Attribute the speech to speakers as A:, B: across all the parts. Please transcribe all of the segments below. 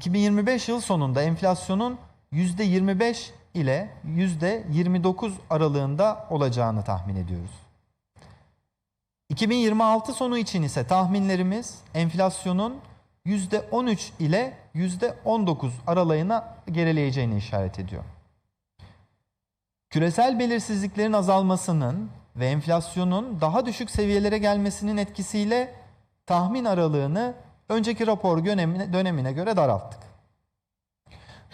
A: 2025 yıl sonunda enflasyonun %25 ile %29 aralığında olacağını tahmin ediyoruz. 2026 sonu için ise tahminlerimiz enflasyonun %13 ile %19 aralığına gerileyeceğini işaret ediyor. Küresel belirsizliklerin azalmasının ve enflasyonun daha düşük seviyelere gelmesinin etkisiyle tahmin aralığını önceki rapor dönemine, dönemine göre daralttık.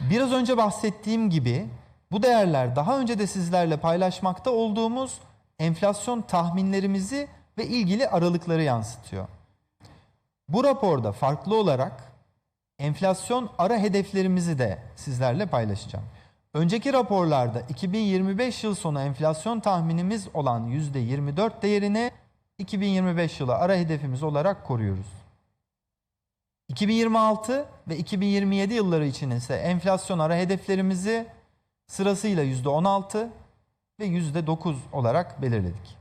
A: Biraz önce bahsettiğim gibi bu değerler daha önce de sizlerle paylaşmakta olduğumuz enflasyon tahminlerimizi ve ilgili aralıkları yansıtıyor. Bu raporda farklı olarak enflasyon ara hedeflerimizi de sizlerle paylaşacağım. Önceki raporlarda 2025 yıl sonu enflasyon tahminimiz olan %24 değerini 2025 yılı ara hedefimiz olarak koruyoruz. 2026 ve 2027 yılları için ise enflasyon ara hedeflerimizi sırasıyla %16 ve %9 olarak belirledik.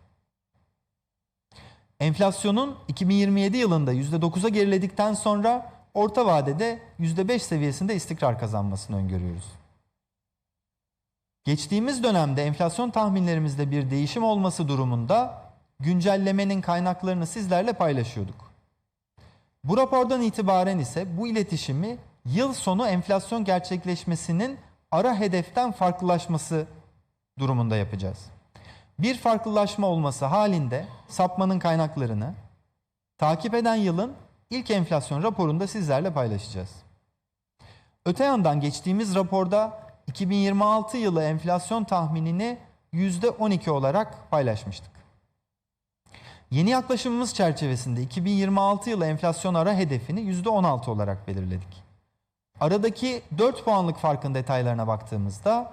A: Enflasyonun 2027 yılında %9'a geriledikten sonra orta vadede %5 seviyesinde istikrar kazanmasını öngörüyoruz. Geçtiğimiz dönemde enflasyon tahminlerimizde bir değişim olması durumunda güncellemenin kaynaklarını sizlerle paylaşıyorduk. Bu rapordan itibaren ise bu iletişimi yıl sonu enflasyon gerçekleşmesinin ara hedeften farklılaşması durumunda yapacağız. Bir farklılaşma olması halinde sapmanın kaynaklarını takip eden yılın ilk enflasyon raporunda sizlerle paylaşacağız. Öte yandan geçtiğimiz raporda 2026 yılı enflasyon tahminini %12 olarak paylaşmıştık. Yeni yaklaşımımız çerçevesinde 2026 yılı enflasyon ara hedefini %16 olarak belirledik. Aradaki 4 puanlık farkın detaylarına baktığımızda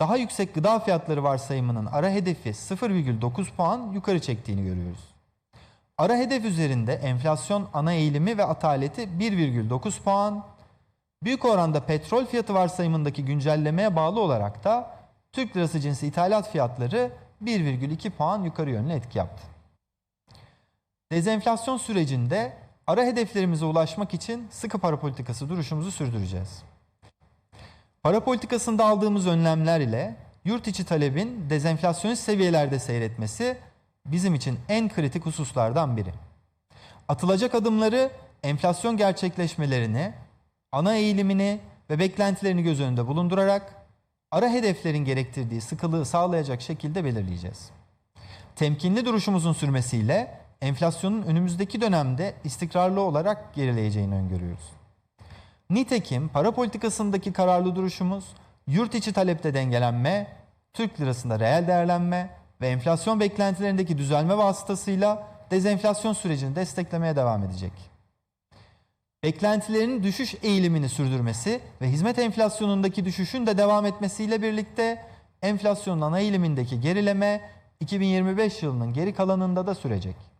A: daha yüksek gıda fiyatları varsayımının ara hedefi 0,9 puan yukarı çektiğini görüyoruz. Ara hedef üzerinde enflasyon ana eğilimi ve ataleti 1,9 puan, büyük oranda petrol fiyatı varsayımındaki güncellemeye bağlı olarak da Türk lirası cinsi ithalat fiyatları 1,2 puan yukarı yönlü etki yaptı. Dezenflasyon sürecinde ara hedeflerimize ulaşmak için sıkı para politikası duruşumuzu sürdüreceğiz. Para politikasında aldığımız önlemler ile yurt içi talebin dezenflasyonist seviyelerde seyretmesi bizim için en kritik hususlardan biri. Atılacak adımları enflasyon gerçekleşmelerini, ana eğilimini ve beklentilerini göz önünde bulundurarak ara hedeflerin gerektirdiği sıkılığı sağlayacak şekilde belirleyeceğiz. Temkinli duruşumuzun sürmesiyle enflasyonun önümüzdeki dönemde istikrarlı olarak gerileyeceğini öngörüyoruz. Nitekim para politikasındaki kararlı duruşumuz yurt içi talepte dengelenme, Türk lirasında reel değerlenme ve enflasyon beklentilerindeki düzelme vasıtasıyla dezenflasyon sürecini desteklemeye devam edecek. Beklentilerin düşüş eğilimini sürdürmesi ve hizmet enflasyonundaki düşüşün de devam etmesiyle birlikte enflasyonun ana eğilimindeki gerileme 2025 yılının geri kalanında da sürecek.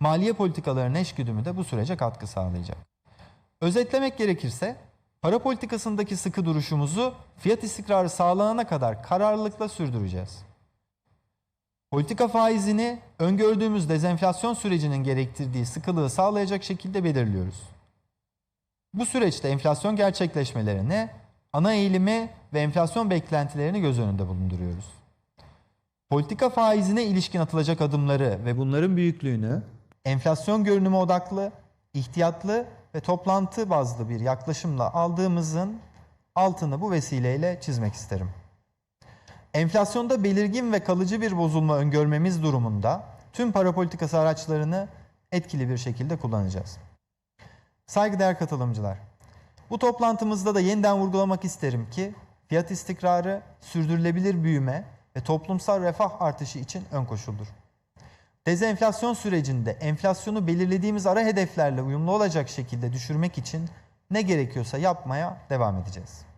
A: Maliye politikalarının eşgüdümü de bu sürece katkı sağlayacak. Özetlemek gerekirse para politikasındaki sıkı duruşumuzu fiyat istikrarı sağlanana kadar kararlılıkla sürdüreceğiz. Politika faizini öngördüğümüz dezenflasyon sürecinin gerektirdiği sıkılığı sağlayacak şekilde belirliyoruz. Bu süreçte enflasyon gerçekleşmelerini, ana eğilimi ve enflasyon beklentilerini göz önünde bulunduruyoruz. Politika faizine ilişkin atılacak adımları ve bunların büyüklüğünü enflasyon görünümü odaklı, ihtiyatlı ve toplantı bazlı bir yaklaşımla aldığımızın altını bu vesileyle çizmek isterim. Enflasyonda belirgin ve kalıcı bir bozulma öngörmemiz durumunda tüm para politikası araçlarını etkili bir şekilde kullanacağız. Saygıdeğer katılımcılar, bu toplantımızda da yeniden vurgulamak isterim ki fiyat istikrarı, sürdürülebilir büyüme ve toplumsal refah artışı için ön koşuldur. Dezenflasyon sürecinde enflasyonu belirlediğimiz ara hedeflerle uyumlu olacak şekilde düşürmek için ne gerekiyorsa yapmaya devam edeceğiz.